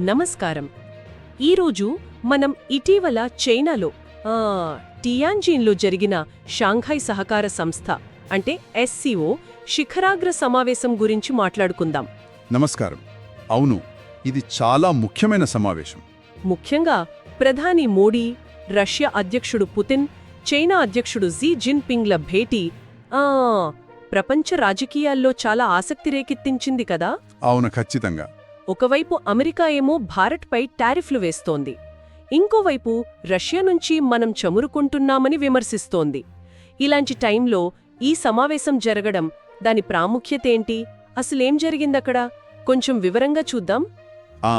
నమస్కారం. ఈరోజు మనం ఇటీవల చైనాలో ఆ, టియాన్జిన్లో జరిగిన షాంఘై సహకార సంస్థ అంటే ఎస్సీఓ శిఖరాగ్ర సమావేశం గురించి మాట్లాడుకుందాం. నమస్కారం. అవును ఇది చాలా ముఖ్యమైన సమావేశం. ముఖ్యంగా ప్రధాని మోడీ రష్యా అధ్యక్షుడు పుతిన్ చైనా అధ్యక్షుడు జీ జిన్పింగ్ల భేటీ ప్రపంచ రాజకీయాల్లో చాలా ఆసక్తి రేకెత్తించింది కదా? అవును ఖచ్చితంగా. ఒకవైపు అమెరికా ఏమో భారత్పై టారిఫ్లు వేస్తోంది ఇంకోవైపు రష్యా నుంచి మనం చమురుకుంటున్నామని విమర్శిస్తోంది. ఇలాంటి టైంలో ఈ సమావేశం జరగడం దాని ప్రాముఖ్యతేంటి అసలేం జరిగిందక్కడ? కొంచెం వివరంగా చూద్దాం. ఆ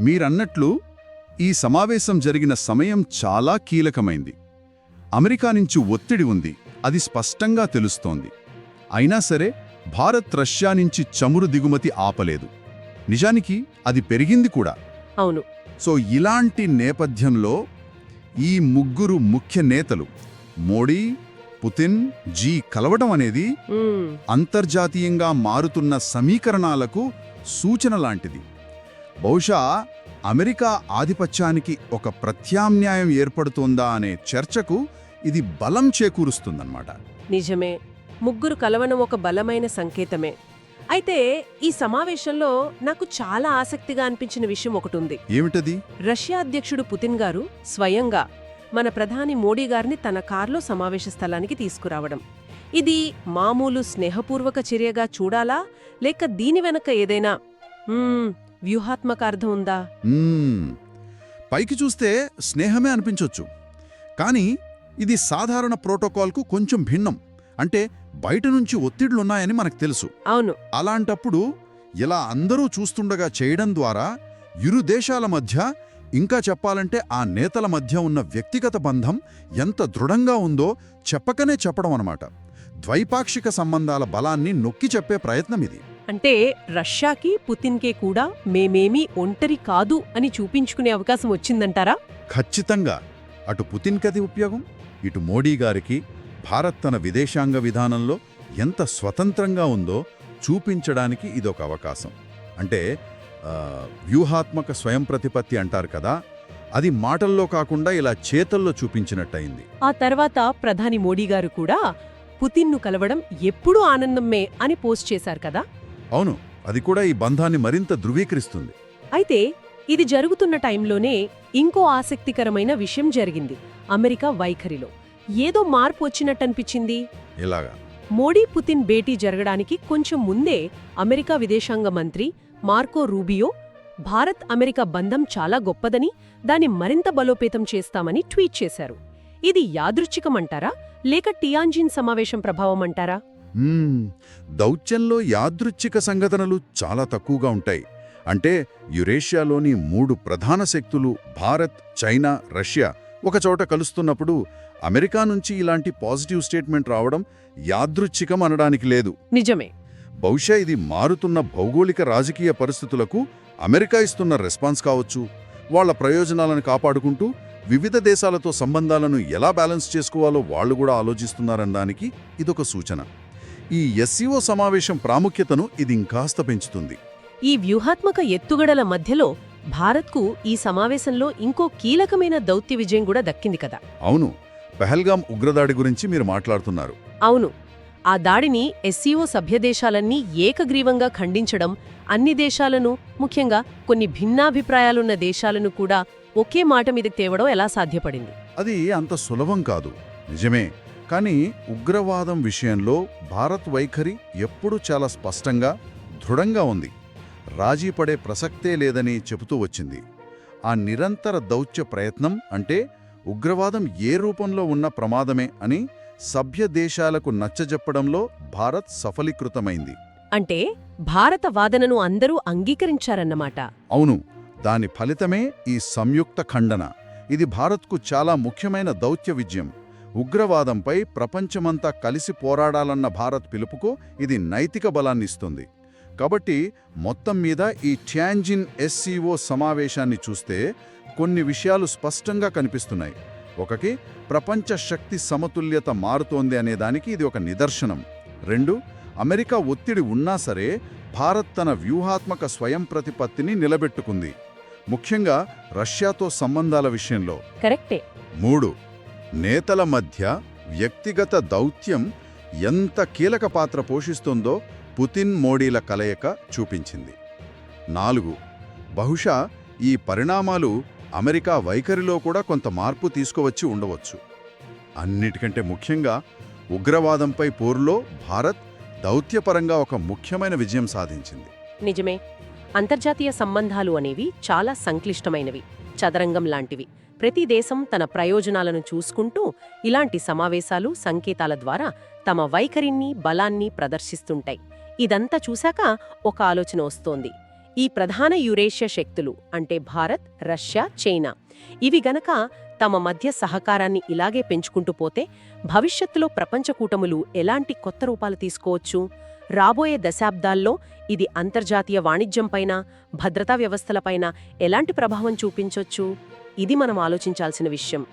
మీరన్నట్లు ఈ సమావేశం జరిగిన సమయం చాలా కీలకమైంది. అమెరికా నుంచి ఒత్తిడి ఉంది అది స్పష్టంగా తెలుస్తోంది. అయినా సరే భారత్ రష్యా నుంచి చమురు దిగుమతి ఆపలేదు. నిజానికి అది పెరిగింది కూడా. అవును. సో ఇలాంటి నేపథ్యంలో ఈ ముగ్గురు ముఖ్య నేతలు మోడీ పుతిన్ జీ కలవడం అనేది అంతర్జాతీయంగా మారుతున్న సమీకరణాలకు సూచన లాంటిది. బహుశా అమెరికా ఆధిపత్యానికి ఒక ప్రత్యామ్నాయం ఏర్పడుతోందా అనే చర్చకు ఇది బలం చేకూరుస్తుందన్నమాట. నిజమే. ముగ్గురు కలవనం ఒక బలమైన సంకేతమే. అయితే ఈ సమావేశంలో నాకు చాలా ఆసక్తిగా అనిపించిన విషయం ఒకటుంది. ఏమిటది? రష్యా అధ్యక్షుడు పుతిన్ గారు స్వయంగా మన ప్రధాని మోడీ గారిని తన కారులో సమావేశ స్థలానికి తీసుకురావడం. ఇది మామూలు స్నేహపూర్వక చర్యగా చూడాలా? లేక దీని వెనక ఏదైనా వ్యూహాత్మక అర్థం ఉందా. పైకి చూస్తే స్నేహమే అనిపించొచ్చు. కానీ ఇది సాధారణ ప్రోటోకాల్కు కొంచెం భిన్నం. అంటే బయట నుంచి ఒత్తిళ్ళున్నాయని మనకు తెలుసు. అవును. అలాంటప్పుడు ఇలా అందరూ చూస్తుండగా చేయడం ద్వారా ఇరు దేశాల మధ్య ఇంకా చెప్పాలంటే ఆ నేతల మధ్య ఉన్న వ్యక్తిగత బంధం ఎంత దృఢంగా ఉందో చెప్పకనే చెప్పడం అనమాట ద్వైపాక్షిక సంబంధాల బలాన్ని నొక్కి చెప్పే ప్రయత్నం ఇది. అంటే రష్యాకి పుతిన్కే కూడా మేమేమీ ఒంటరి కాదు అని చూపించుకునే అవకాశం వచ్చిందంటారా? ఖచ్చితంగా. అటు పుతిన్ కది ఉపయోగం ఇటు మోడీ గారికి భారత్ తన విదేశాంగ విధానంలో ఎంత స్వతంత్రంగా ఉందో చూపించడానికి ఇదొక అవకాశం. అంటే వ్యూహాత్మక స్వయం ప్రతిపత్తి అంటారు కదా అది మాటల్లో కాకుండా ఇలా చేతల్లో చూపించినట్టయింది. ఆ తర్వాత ప్రధాని మోడీ గారు కూడా పుతిన్ను కలవడం ఎప్పుడూ ఆనందమే అని పోస్ట్ చేశారు కదా? అవును అది కూడా ఈ బంధాన్ని మరింత ధృవీకరిస్తుంది. అయితే ఇది జరుగుతున్న టైంలోనే ఇంకో ఆసక్తికరమైన విషయం జరిగింది అమెరికా వైఖరిలో. ఏదో మార్పు వచ్చినట్టనిపించింది. ఇలాగా. మోడీ పుతిన్ భేటీ జరగడానికి కొంచెం ముందే అమెరికా విదేశాంగ మంత్రి మార్కో రూబియో భారత్ అమెరికా బంధం చాలా గొప్పదని దాన్ని మరింత బలోపేతం చేస్తామని ట్వీట్ చేశారు. ఇది యాదృచ్ఛికమంటారా? లేక టియాంజిన్ సమావేశం ప్రభావం అంటారా. దౌత్యంలో యాదృచ్ఛిక సంఘటనలు చాలా తక్కువగా ఉంటాయి. అంటే యురేషియాలోని మూడు ప్రధాన శక్తులు భారత్ చైనా రష్యా ఒకచోట కలుస్తున్నప్పుడు అమెరికా నుంచి ఇలాంటి పాజిటివ్ స్టేట్మెంట్ రావడం యాదృచ్ఛికం అనడానికి లేదు. నిజమే. బహుశా ఇది మారుతున్న భౌగోళిక రాజకీయ పరిస్థితులకు అమెరికా ఇస్తున్న రెస్పాన్స్ కావచ్చు. వాళ్ళ ప్రయోజనాలను కాపాడుకుంటూ వివిధ దేశాలతో సంబంధాలను ఎలా బ్యాలెన్స్ చేసుకోవాలో వాళ్ళు కూడా ఆలోచిస్తున్నారనడానికి ఇదొక సూచన. ఈ ఎస్సీఓ సమావేశం ప్రాముఖ్యతను ఇది ఇంకాస్త పెంచుతుంది. ఈ వ్యూహాత్మక ఎత్తుగడల మధ్యలో భారత్కు ఈ సమావేశంలో ఇంకో కీలకమైన దౌత్య విజయం కూడా దక్కింది కదా. అవును. పెహల్గాం ఉగ్రదాడి గురించి మీరు మాట్లాడుతున్నారు. అవును. ఆ దాడిని ఎస్సీఓ సభ్యదేశాలన్నీ ఏకగ్రీవంగా ఖండించడం అన్ని దేశాలను ముఖ్యంగా కొన్ని భిన్నాభిప్రాయాలున్న దేశాలను కూడా ఒకే మాట మీదకి తేవడం ఎలా సాధ్యపడింది? అది అంత సులభం కాదు. నిజమే. కానీ ఉగ్రవాదం విషయంలో భారత్ వైఖరి ఎప్పుడూ చాలా స్పష్టంగా దృఢంగా ఉంది. రాజీ పడే ప్రసక్తే లేదని చెబుతూ వచ్చింది. ఆ నిరంతర దౌత్య ప్రయత్నం అంటే ఉగ్రవాదం ఏ రూపంలో ఉన్న ప్రమాదమే అని సభ్య దేశాలకు నచ్చజెప్పడంలో భారత్ సఫలీకృతమైంది. అంటే భారత వాదనను అందరూ అంగీకరించారన్నమాట. అవును దాని ఫలితమే ఈ సంయుక్త ఖండన. ఇది భారత్కు చాలా ముఖ్యమైన దౌత్య విజయం. ఉగ్రవాదంపై ప్రపంచమంతా కలిసి పోరాడాలన్న భారత్ పిలుపుకు ఇది నైతిక బలాన్నిస్తుంది. కాబట్టి మొత్తం మీద ఈ ట్యాంజిన్ ఎస్సీఓ సమావేశాన్ని చూస్తే కొన్ని విషయాలు స్పష్టంగా కనిపిస్తున్నాయి. ఒకకి ప్రపంచ శక్తి సమతుల్యత మారుతోంది అనేదానికి ఇది ఒక నిదర్శనం. రెండు అమెరికా ఒత్తిడి ఉన్నా సరే భారత్ తన వ్యూహాత్మక స్వయం ప్రతిపత్తిని నిలబెట్టుకుంది. ముఖ్యంగా రష్యాతో సంబంధాల విషయంలో. కరెక్టే. మూడు నేతల మధ్య వ్యక్తిగత దౌత్యం ఎంత కీలక పాత్ర పోషిస్తుందో పుతిన్ మోడీల కలయిక చూపించింది. నాలుగు బహుశా ఈ పరిణామాలు అమెరికా వైఖరిలో కూడా కొంత మార్పు తీసుకువచ్చి ఉండవచ్చు. అన్నిటికంటే ముఖ్యంగా ఉగ్రవాదంపై పోరులో భారత్ దౌత్యపరంగా ఒక ముఖ్యమైన విజయం సాధించింది. నిజమే. అంతర్జాతీయ సంబంధాలు అనేవి చాలా సంక్లిష్టమైనవి చదరంగం లాంటివి. ప్రతి దేశం తన ప్రయోజనాలను చూసుకుంటూ ఇలాంటి సమావేశాలు సంకేతాల ద్వారా తమ వైఖరిని బలాన్ని ప్రదర్శిస్తుంటాయి. ఇదంతా చూశాక ఒక ఆలోచన వస్తోంది. ఈ ప్రధాన యురేషియా శక్తులు అంటే భారత్ రష్యా చైనా. ఇవి గనక తమ మధ్య సహకారాన్ని ఇలాగే పెంచుకుంటూ పోతే భవిష్యత్తులో ప్రపంచ కూటములు ఎలాంటి కొత్త రూపాలు తీసుకోవచ్చు? రాబోయే దశాబ్దాల్లో ఇది అంతర్జాతీయ వాణిజ్యంపైన భద్రతా వ్యవస్థలపైన ఎలాంటి ప్రభావం చూపించొచ్చు? ఇది మనం ఆలోచించాల్సిన విషయం.